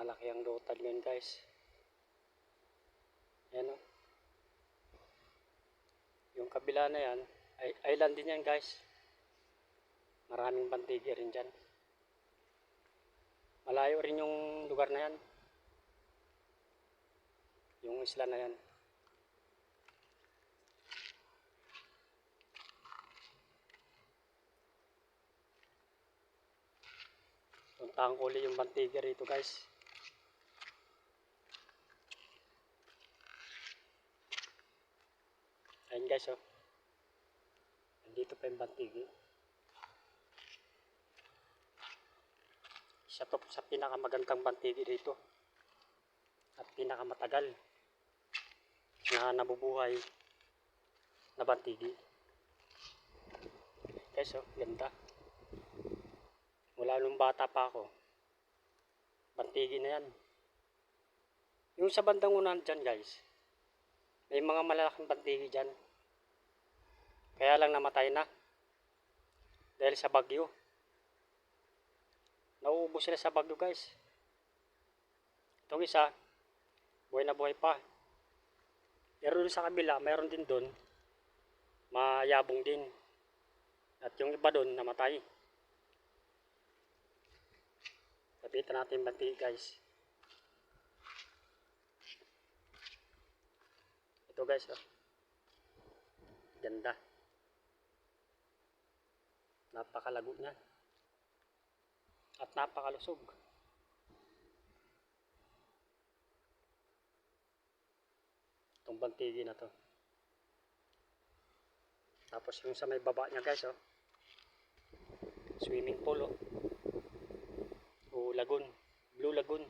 malaki ang lutad ngayon guys. Yan o. Yung kabila na yan, island din yan guys. Maraming bantigi rin dyan. Malayo rin yung lugar na yan. Yung isla na yan. Puntahan ko yung bantigi rito guys. Guys oh. Nandito pa yung bantigi. Siya to sa pinakamagandang bantigi rito. At pinakamatagal na nabubuhay na bantigi. Guys oh, ganda. Mula nung bata pa ako. Bantigi na yan. Yung sa bandang unahan dyan guys. May mga malalaking bantigi dyan. Kaya lang namatay na. Dahil sa bagyo. Nauubos sila sa bagyo guys. Itong isa, buhay na buhay pa. Pero doon sa kabila, mayroon din doon. Mayabong din. At yung iba doon, namatay. Lapitan natin bantigi guys. Ito guys, oh. Ganda. Napakalago niya. At napakalusog. Itong bantigi na to. Tapos yung sa may baba niya guys, oh. Swimming pool, oh. O lagoon. Blue lagoon.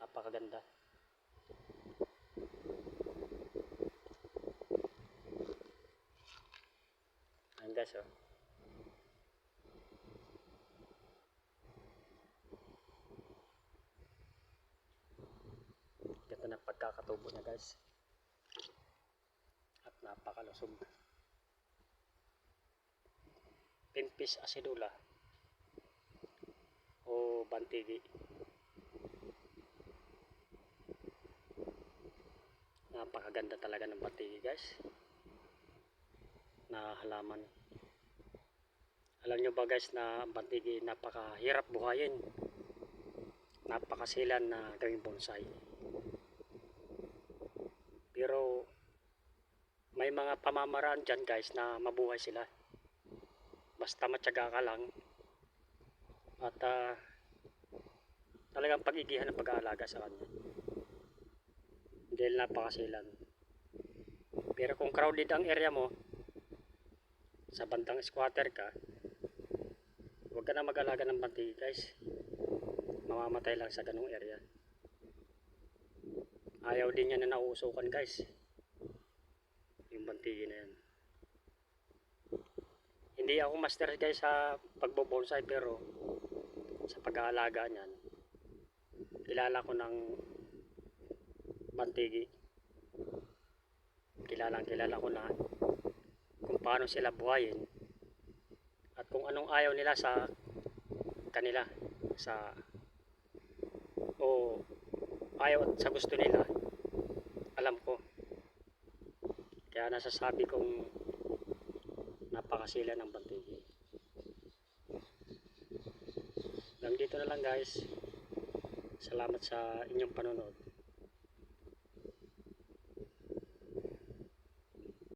Napakaganda. Guys, oh. Ganda ng pagkakatubo niya guys. At napakalusog. Pimpis acidula o bantigi. Napakaganda talaga ng bantigi guys. Na halaman. Alam nyo ba guys na bantigi napakahirap buhayin. Napakasilan na gawing bonsai. Pero may mga pamamaraan dyan guys na mabuhay sila. Basta matyaga ka lang at ah, talagang pagigihan ng pag-aalaga sa kanya dahil napakasilan pero kung crowded ang area mo sa bandang squatter ka huwag ka na mag-alaga ng bantigi guys. Mamamatay lang sa ganung area. Ayaw din niya na nauusukan guys. Yung bantigi na yan hindi ako master guys sa pagbobonsai pero sa pag-aalaga niyan kilala ko ng bantigi kilala kilala ko na kung paano sila buhayin kung anong ayaw nila sa kanila sa o ayaw at sa gusto nila alam ko. Kaya nasasabi kong napakasila ng bantigi hanggang dito na lang guys. Salamat sa inyong panonood